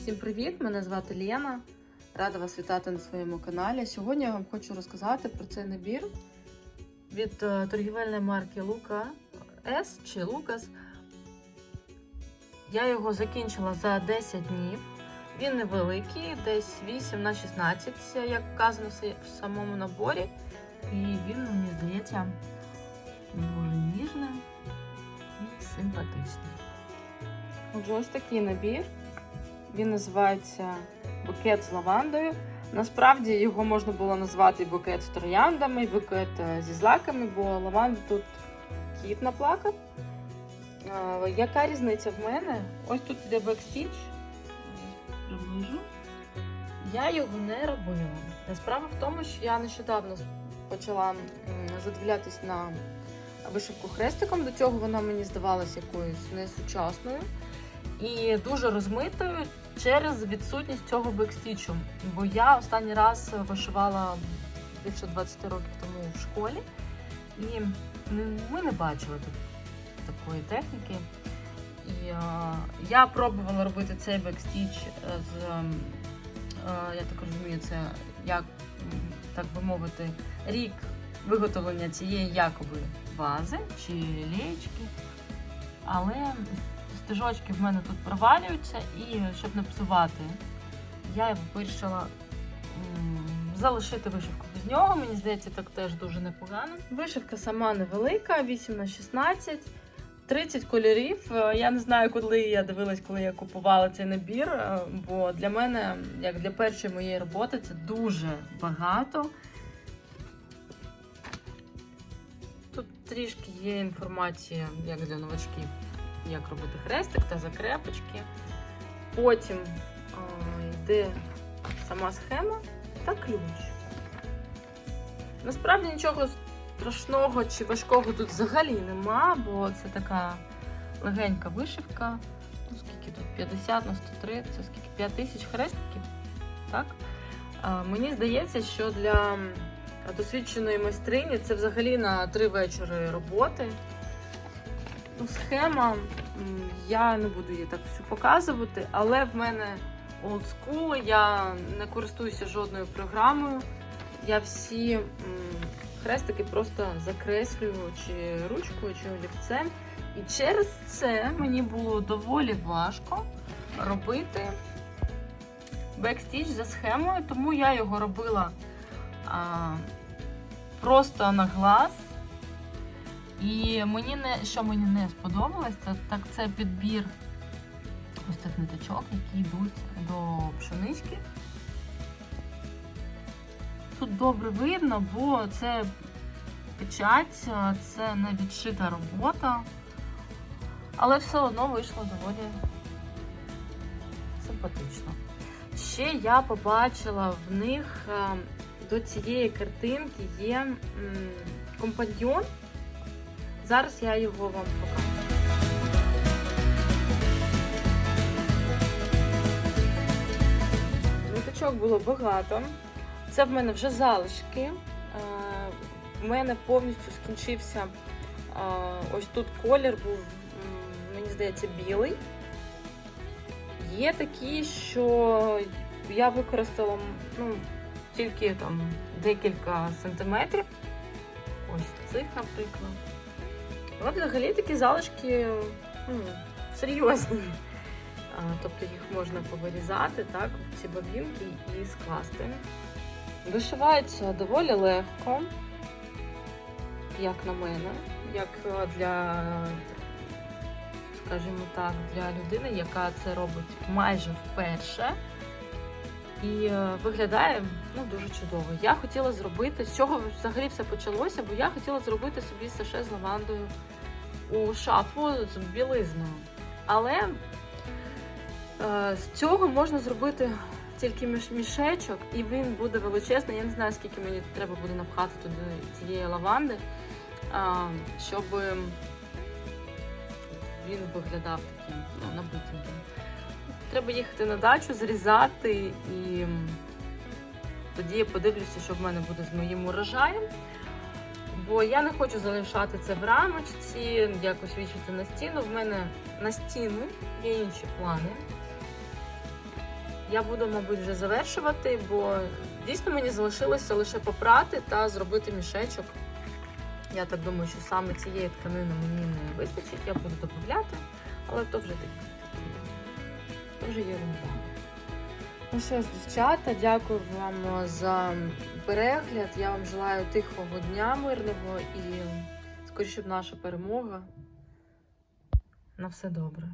Всім привіт! Мене звати Лєна. Рада вас вітати на своєму каналі. Сьогодні я вам хочу розказати про цей набір від е, торгівельної марки Лука С чи Лукас. Я його закінчила за 10 днів. Він невеликий, десь 8 на 16, як вказано в самому наборі. І він, мені здається, дуже ніжним і симпатичним. Отже, ось такий набір. Він називається букет з лавандою. Насправді його можна було назвати букет з трояндами, букет е, зі злаками, бо лаванду тут кіт наплакав. Е, Яка різниця в мене? Ось тут йде бекстіч. Приближу. Я його не робила. Справа в тому, що я нещодавно почала задивлятись на вишивку хрестиком. До цього вона мені здавалася якоюсь несучасною і дуже розмитою через відсутність цього бекстічу. Бо я останній раз вишивала більше 20 років тому в школі, і ми не бачили такої техніки. І е, я пробувала робити цей бекстіч з, ем, е, я так розумію, це як, так би мовити, рік виготовлення цієї якоби вази чи лієчки. Але стежочки в мене тут провалюються, і щоб не псувати, я вирішила залишити вишивку без нього. Мені здається, так теж дуже непогано. Вишивка сама невелика, 8 на 16. 30 кольорів. Е, Я не знаю, коли я дивилась, коли я купувала цей набір. е, Бо для мене, як для першої моєї роботи, це дуже багато. Тут трішки є інформація, як для новачків, як робити хрестик та закрепочки. Потім а, йде сама схема та ключ. Насправді нічого страшного чи важкого тут взагалі нема, бо це така легенька вишивка. Ну, скільки тут? 50 на 103, це скільки? 5 тисяч хрестиків. Так? А, мені здається, що для досвідченої майстрині це взагалі на три вечори роботи. Ну, схема, я не буду її так всю показувати, але в мене олдскул, я не користуюся жодною програмою. Я всі хрестики просто закреслюю чи ручкою, чи олівцем. І через це мені було доволі важко робити бекстіч за схемою, тому я його робила а, просто на глаз. І мені не, що мені не сподобалось, це так це підбір ось цих ниточок, які йдуть до пшенички. Тут добре видно, бо це печать, це не відшита робота, але все одно вийшло доволі симпатично. Ще я побачила в них е, до цієї картинки є компаньйон. Зараз я його вам покажу. Ниточок було багато. Це в мене вже залишки. Е, В мене повністю скінчився е, ось тут колір був, мені здається, білий. Є такі, що я використала ну, тільки там декілька сантиметрів. Ось цих, наприклад. Але взагалі такі залишки ну, серйозні. А, Тобто їх можна повирізати, так, ці бобінки і скласти. Вишивається доволі легко, як на мене, як е, для, скажімо так, для людини, яка це робить майже вперше. І е, виглядає ну, дуже чудово. Я хотіла зробити, з чого взагалі все почалося, бо я хотіла зробити собі саше з лавандою у шафу з білизною. Але е, з цього можна зробити тільки мішечок, і він буде величезний. Я не знаю, скільки мені треба буде напхати туди цієї лаванди, щоб він виглядав таким ну, набитим. Треба їхати на дачу, зрізати, і тоді я подивлюся, що в мене буде з моїм урожаєм. Бо я не хочу залишати це в рамочці, якось вішати на стіну. В мене на стіну є інші плани. я буду, мабуть, вже завершувати, бо дійсно мені залишилося лише попрати та зробити мішечок. Я так думаю, що саме цієї тканини мені не вистачить, я буду додати, але то вже таке. То вже ерунда. Ну що ж, дівчата, дякую вам за перегляд. Я вам желаю тихого дня мирного і скоріше б наша перемога. На все добре.